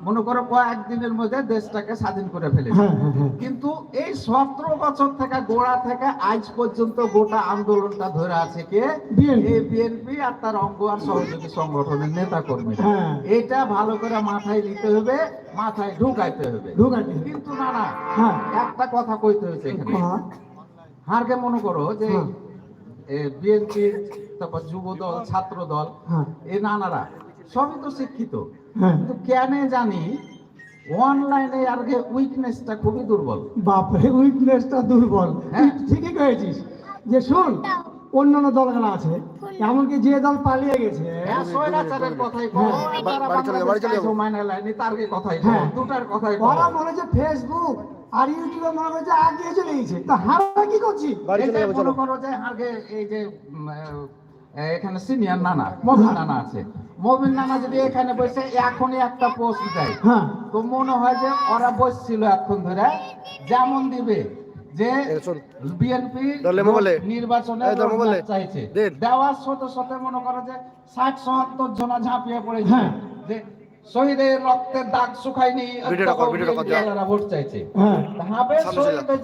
মনে করো কয়েকদিনের মধ্যে দেশটাকে স্বাধীন করে ফেলেছে। হ্যাঁ হ্যাঁ হ্যাঁ। কিন্তু এই সতেরো বছর থেকে গোড়া থেকে আজ পর্যন্ত গোটা আন্দোলনটা ধরে আছে কে? এই বিএনপি আর তার অঙ্গ আর সহযোগী সংগঠনের নেতা কর্মী। এটা ভালো করে মাথায় নিতে হবে মাথায় ঢুকাইতে হবে। কিন্তু না না। হ্যাঁ। একটা কথা কইতে হয়েছে এখানে। হারকে মনে করো যে। বিএনপি তারপর যুব দল ছাত্র দল এই নানারা। সবই তো শিক্ষিত। হ্যাঁ। কিন্তু কেন জানি অনলাইনে আর উইকনেসটা খুবই দুর্বল। বাপরে উইকনেসটা দুর্বল। হ্যাঁ। ঠিকই কয়েছিস। যে শোন অন্যান্য দলগুলো আছে। এমনকি যে দল পালিয়ে গেছে। হ্যাঁ। ওরা মনে হচ্ছে ফেসবুক আর ইউটিউবে মনে হচ্ছে আগিয়ে চলে গেছে। তা হারা কি করছি মনে করো যে আগে এই যে এখানে সিনিয়র নানা মবিন নানা আছে। মবিন নানা যদি এখানে বসে এখনই একটা পোস্ট দেয়। হ্যাঁ। তো মনে হয় যে ওরা বসছিল এতক্ষণ ধরে যেমন দিবে যে বিএনপি নির্বাচনে। চাইছে। দেওয়ার সাথে সাথে মনে করো যে ষাট সত্তর জনা ঝাঁপিয়ে পড়েছে। হ্যাঁ। যে শহীদের রক্তের দাগ শুকায়নি। ভোট চাইছে। হ্যাঁ। শহীদের